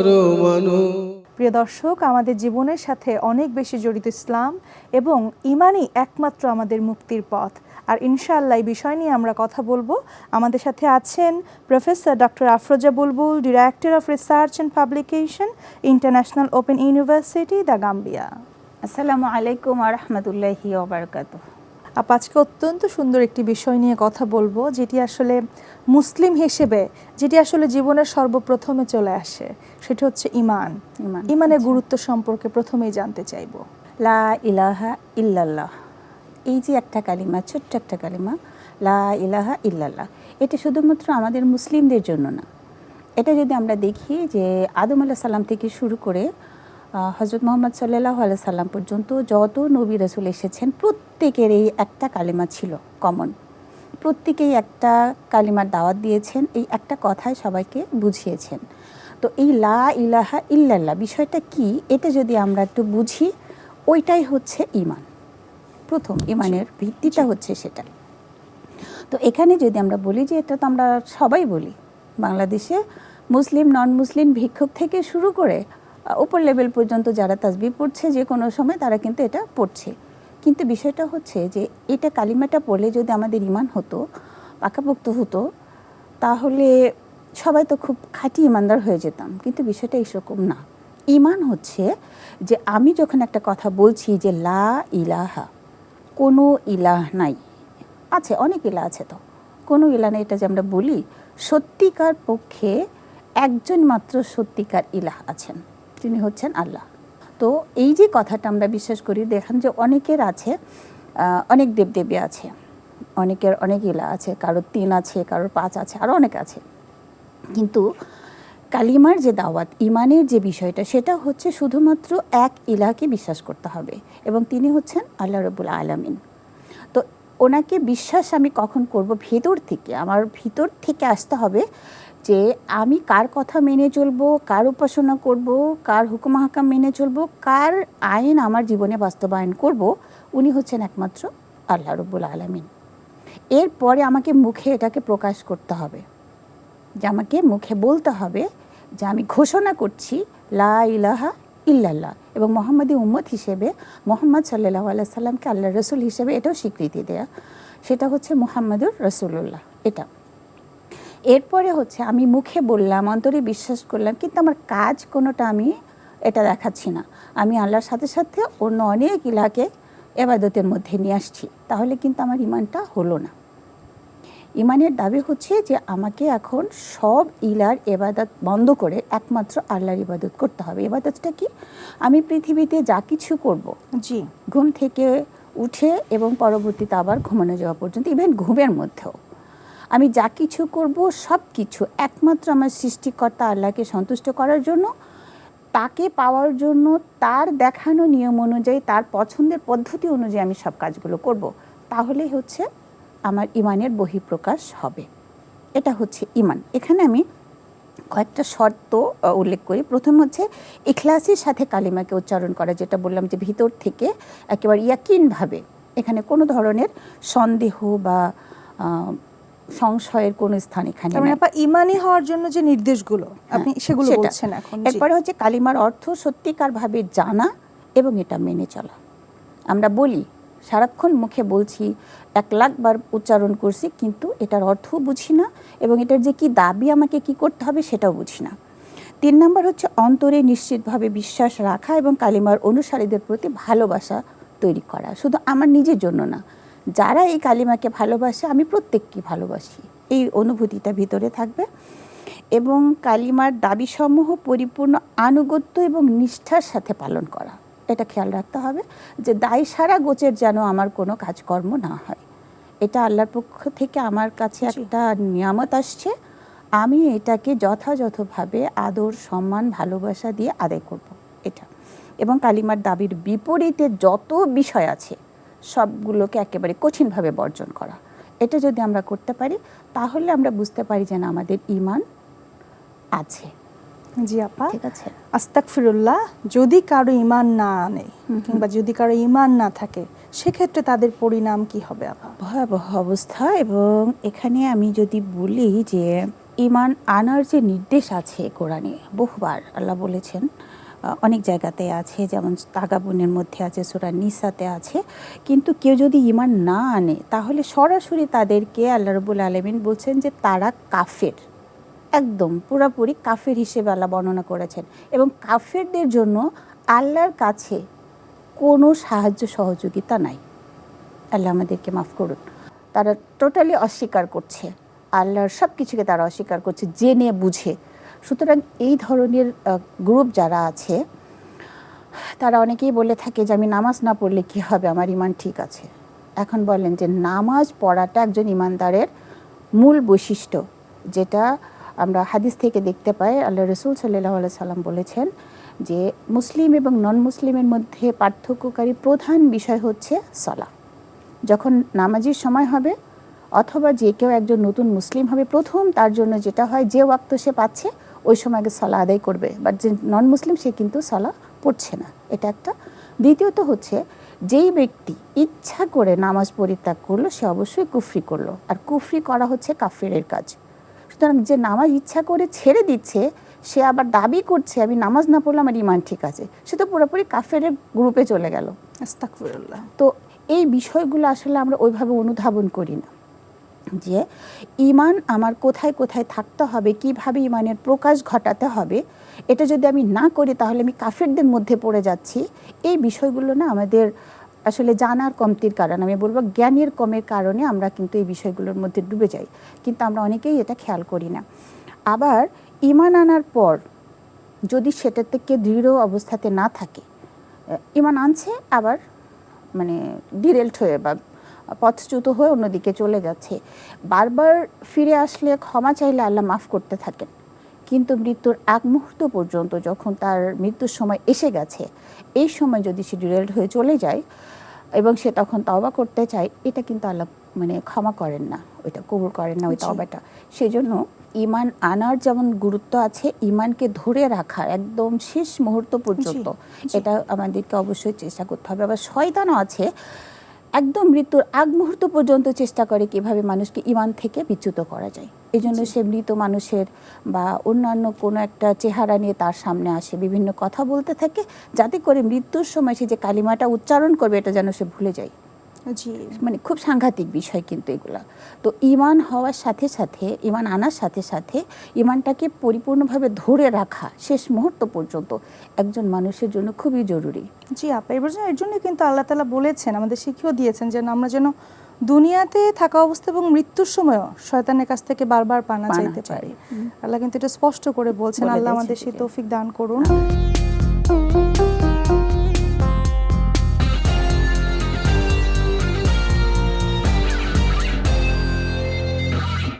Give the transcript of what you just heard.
পরমাণু প্রিয় দর্শক আমাদের জীবনের সাথে অনেক বেশি জড়িত ইসলাম এবং ইমানই একমাত্র আমাদের মুক্তির পথ। আর ইনশাআল্লাহ এই বিষয় নিয়ে আমরা কথা বলব। আমাদের সাথে আছেন professor doctor Afroza Bulbul director of research and publication international open university the Gambia. আসসালামু আলাইকুম আরহামতুল্লাহি ওবরকাত আপ আজকে অত্যন্ত সুন্দর একটি বিষয় নিয়ে কথা বলব যেটি আসলে মুসলিম হিসেবে যেটি আসলে জীবনের সর্বপ্রথমে চলে আসে সেটি হচ্ছে ইমান। ইমান ইমানের গুরুত্ব সম্পর্কে প্রথমেই জানতে চাইব। লা ইলাহা ইল্লাল্লাহ। এই যে একটা কালিমা ছোট্ট একটা কালিমা লা ইলাহা ইল্লাল্লাহ এটা শুধুমাত্র আমাদের মুসলিমদের জন্য না। এটা যদি আমরা দেখি যে আদম আলাহ সাল্লাম থেকে শুরু করে হজরত মোহাম্মদ সাল্লাহ আল্লাহ সাল্লাম পর্যন্ত যত নবী রসুল এসেছেন প্রত্যেকের এই একটা কালিমা ছিল কমন প্রত্যেকেই একটা কালিমার দাওয়াত দিয়েছেন এই একটা কথায় সবাইকে বুঝিয়েছেন। তো এই লা ইলাহা ইল্লাল্লাহ বিষয়টা কি? এটা যদি আমরা একটু বুঝি ওইটাই হচ্ছে ইমান প্রথম ইমানের ভিত্তিটা হচ্ছে সেটা। তো এখানে যদি আমরা বলি যে এটা তো আমরা সবাই বলি বাংলাদেশে মুসলিম নন মুসলিম ভিক্ষুক থেকে শুরু করে উপর লেভেল পর্যন্ত যারা তাসবি পড়ছে যে কোনো সময় তারা কিন্তু এটা পড়ছে। কিন্তু বিষয়টা হচ্ছে যে এটা কালিমাটা পড়লে যদি আমাদের ইমান হতো, পাকাপোক্ত হতো, তাহলে সবাই তো খুব খাঁটি ইমানদার হয়ে যেতাম। কিন্তু বিষয়টা এরকম না। ইমান হচ্ছে যে আমি যখন একটা কথা বলছি যে লা ইলাহা, কোনো ইলাহ নাই। আছে, অনেক ইলা আছে তো। কোনো ইলা নেই, এটা যে আমরা বলি, সত্যিকার পক্ষে একজন মাত্র সত্যিকার ইলাহ আছেন। তিনি হচ্ছেন আল্লাহ। তো এই যে কথাটা আমরা বিশ্বাস করি, দেখেন যে অনেকের আছে অনেক দেবদেবী আছে, অনেকের অনেক ইলা আছে, কারোর তিন আছে, কারোর পাঁচ আছে আরও অনেক আছে। কিন্তু কালিমার যে দাওয়াত, ইমানের যে বিষয়টা, সেটা হচ্ছে শুধুমাত্র এক ইলাকে বিশ্বাস করতে হবে এবং তিনি হচ্ছেন আল্লাহ রবুল আলামিন। তো ওনাকে বিশ্বাস আমি কখন করব? ভেতর থেকে, আমার ভিতর থেকে আসতে হবে যে আমি কার কথা মেনে চলবো, কার উপাসনা করব, কার হুকুম হাকাম মেনে চলবো, কার আইন আমার জীবনে বাস্তবায়ন করব, উনি হচ্ছেন একমাত্র আল্লাহ রবুল আলামিন। এরপরে আমাকে মুখে এটাকে প্রকাশ করতে হবে। যে আমাকে মুখে বলতে হবে যে আমি ঘোষণা করছি, লা ইলাহা ইল্লাল্লাহ এবং মোহাম্মদী উম্মত হিসেবে, মোহাম্মদ সাল্লাহ আল্লাহ সাল্লামকে আল্লাহ রসুল হিসেবে এটাও স্বীকৃতি দেয়া। সেটা হচ্ছে মুহাম্মদুর রসুল্লাহ এটা। এরপরে হচ্ছে আমি মুখে বললাম অন্তরে বিশ্বাস করলাম কিন্তু আমার কাজ কোনোটা আমি এটা দেখাচ্ছি না। আমি আল্লাহর সাথে সাথে অন্য অনেক ইলাকে এবাদতের মধ্যে নিয়ে আসছি। তাহলে কিন্তু আমার ইমানটা হলো না। ইমানের দাবি হচ্ছে যে আমাকে এখন সব ইলার এবাদত বন্ধ করে একমাত্র আল্লাহর ইবাদত করতে হবে। এবাদতটা কি? আমি পৃথিবীতে যা কিছু করব জি। ঘুম থেকে উঠে এবং পরবর্তীতে আবার ঘুমানো যাওয়া পর্যন্ত ইভেন ঘুমের মধ্যেও। আমি যা কিছু করব, সব কিছু, একমাত্র আমার সৃষ্টিকর্তা আল্লাহকে সন্তুষ্ট করার জন্য, তাকে পাওয়ার জন্য, তার দেখানো নিয়ম অনুযায়ী, তার পছন্দের পদ্ধতি অনুযায়ী আমি সব কাজগুলো করব। তাহলেই হচ্ছে আমার ইমানের বহিঃপ্রকাশ হবে। এটা হচ্ছে ইমান। এখানে আমি কয়েকটা শর্ত উল্লেখ করি। প্রথম হচ্ছে ইখলাসের সাথে কালিমাকে উচ্চারণ করা, যেটা বললাম যে ভিতর থেকে একেবারে ইয়াকিনভাবে। এখানে কোনো ধরনের সন্দেহ বা সংশয়ের কোনো স্থান এখানে মানে ইমানি হওয়ার জন্য যে নির্দেশগুলো আপনি হ্যাঁ, সেগুলো বলছেন এখন। এরপরে হচ্ছে কালিমার অর্থ সত্যিকারভাবে জানা এবং এটা মেনে চলা। আমরা বলি সারাক্ষণ মুখে বলছি এক লাখ বার উচ্চারণ করছি কিন্তু এটার অর্থও বুঝি না এবং এটার যে কি দাবি আমাকে কি করতে হবে সেটাও বুঝি না। তিন নম্বর হচ্ছে অন্তরে নিশ্চিতভাবে বিশ্বাস রাখা এবং কালিমার অনুসারীদের প্রতি ভালোবাসা তৈরি করা। শুধু আমার নিজের জন্য না যারা এই কালিমাকে ভালোবাসে আমি প্রত্যেককে ভালোবাসি। এই অনুভূতিটা ভিতরে থাকবে। এবং কালিমার দাবিসমূহ পরিপূর্ণ আনুগত্য এবং নিষ্ঠার সাথে পালন করা। এটা খেয়াল রাখতে হবে যে দায় সারা গোচের যেন আমার কোনো কাজকর্ম না হয়। এটা আল্লাহর পক্ষ থেকে আমার কাছে। একটা নিয়ামত আসছে। আমি এটাকে যথাযথভাবে আদর সম্মান ভালোবাসা দিয়ে আদায় করব। এটা। এবং কালিমার দাবির বিপরীতে যত বিষয় আছে সবগুলোকে একেবারে কঠিনভাবে বর্জন করা। এটা যদি আমরা করতে পারি তাহলে আমরা বুঝতে পারি যে না আমাদের ইমান আছে। জি আপা। ঠিক আছে। আস্তাকফিরুল্লাহ যদি কারও ইমান না আনে কিংবা যদি কারও ইমান না থাকে সেক্ষেত্রে তাদের পরিণাম কি হবে আপা? ভয়াবহ অবস্থা এবং এখানে আমি যদি বলি যে ইমান আনার যে নির্দেশ আছে কোরআনে বহুবার আল্লাহ বলেছেন অনেক জায়গাতে আছে, যেমন তাগাবুনের মধ্যে আছে, সুরা নিসাতে আছে। কিন্তু কেউ যদি ইমান না আনে, তাহলে সরাসরি তাদেরকে আল্লাহ রবুল আলমিন বলছেন যে তারা কাফের। একদম পুরাপুরি কাফের হিসেবে আল্লাহ বর্ণনা করেছেন। এবং কাফেরদের জন্য আল্লাহর কাছে কোনো সাহায্য সহযোগিতা নাই। আল্লাহ আমাদেরকে মাফ করুন। তারা টোটালি অস্বীকার করছে। আল্লাহর সব কিছুকে তারা অস্বীকার করছে, জেনে বুঝে। সুতরাং এই ধরনের গ্রুপ যারা আছে, তারা অনেকেই বলে থাকে যে, আমি নামাজ না পড়লে কি হবে? আমার ইমান ঠিক আছে। এখন বলেন যে, নামাজ পড়াটা একজন ইমানদারের মূল বৈশিষ্ট্য, যেটা আমরা হাদিস থেকে দেখতে পাই। আল্লাহ রসুল সাল্লাহ সাল্লাম বলেছেন যে, মুসলিম এবং নন মুসলিমের মধ্যে পার্থক্যকারী প্রধান বিষয় হচ্ছে সলা যখন নামাজির সময় হবে, অথবা যে কেউ একজন নতুন মুসলিম হবে, প্রথম তার জন্য যেটা হয়, যে ওয়াক্ত সে পাচ্ছে ওই সময় আগে সলা আদায় করবে। বাট যে নন মুসলিম সে কিন্তু সলা পড়ছে না। এটা একটা। দ্বিতীয়ত হচ্ছে যেই ব্যক্তি ইচ্ছা করে নামাজ পরিত্যাগ করল সে অবশ্যই কুফরি করল। আর কুফরি করা হচ্ছে কাফেরের কাজ। সুতরাং যে নামাজ ইচ্ছা করে ছেড়ে দিচ্ছে সে আবার দাবি করছে আমি নামাজ না পড়লে আমার ইমান ঠিক আছে। সে তো পুরোপুরি কাফের গ্রুপে চলে গেল। তো এই বিষয়গুলো আসলে আমরা ওইভাবে অনুধাবন করি না। যে ইমান আমার কোথায় কোথায় থাকতে হবে, কীভাবে ইমানের প্রকাশ ঘটাতে হবে, এটা যদি আমি না করি তাহলে আমি কাফেরদের মধ্যে পড়ে যাচ্ছি। এই বিষয়গুলো না আমাদের আসলে জানার কমতির কারণে। আমি বলব জ্ঞানের কমের কারণে আমরা কিন্তু এই বিষয়গুলোর মধ্যে ডুবে যাই। কিন্তু আমরা অনেকেই এটা খেয়াল করি না। আবার ইমান আনার পর যদি সেটা থেকে দৃঢ় অবস্থাতে না থাকে ইমান আনছে, আবার মানে ডিরেল্ট হয়ে বা পথচ্যুত হয়ে অন্যদিকে চলে যাচ্ছে। বারবার ফিরে আসলে ক্ষমা চাইলে আল্লাহ মাফ করতে থাকেন। কিন্তু মৃত্যুর এক মুহূর্ত পর্যন্ত যখন তার মৃত্যুর সময় এসে গেছে এই সময় যদি সে ডিরেল্ট হয়ে চলে যায় এবং সে তখন তওবা করতে চায় এটা কিন্তু আল্লাহ মানে ক্ষমা করেন না। ওইটা কবুল করেন না ওই। তওবাটা। সেজন্য ইমান আনার যেমন গুরুত্ব আছে ইমানকে ধরে রাখা একদম শেষ মুহূর্ত পর্যন্ত এটা আমাদেরকে অবশ্যই চেষ্টা করতে হবে। আবার শয়তানও আছে একদম মৃত্যুর আগ মুহূর্ত পর্যন্ত চেষ্টা করে কীভাবে মানুষকে ইমান থেকে বিচ্যুত করা যায়। এই জন্য সে মৃত মানুষের বা অন্যান্য কোনো একটা চেহারা নিয়ে তার সামনে আসে বিভিন্ন কথা বলতে থাকে যাতে করে মৃত্যুর সময় সে যে কালিমাটা উচ্চারণ করবে এটা যেন সে ভুলে যায়। জি। মানে খুব সাংঘাতিক বিষয় কিন্তু এগুলা। তো ইমান হওয়ার সাথে সাথে ইমান আনার সাথে সাথে ইমানটাকে পরিপূর্ণভাবে ধরে রাখা শেষ মুহূর্ত পর্যন্ত একজন মানুষের জন্য খুবই জরুরি। জি আপা এবার এর জন্য কিন্তু আল্লাহ তালা বলেছেন আমাদের শিখিয়েও দিয়েছেন যেন আমরা যেন দুনিয়াতে থাকা অবস্থা এবং মৃত্যুর সময়ও শয়তানের কাছ থেকে বারবার পানা চাইতে পারি। আল্লাহ কিন্তু এটা স্পষ্ট করে বলছেন। আল্লাহ আমাদের সেই যে- তৌফিক দান করুন।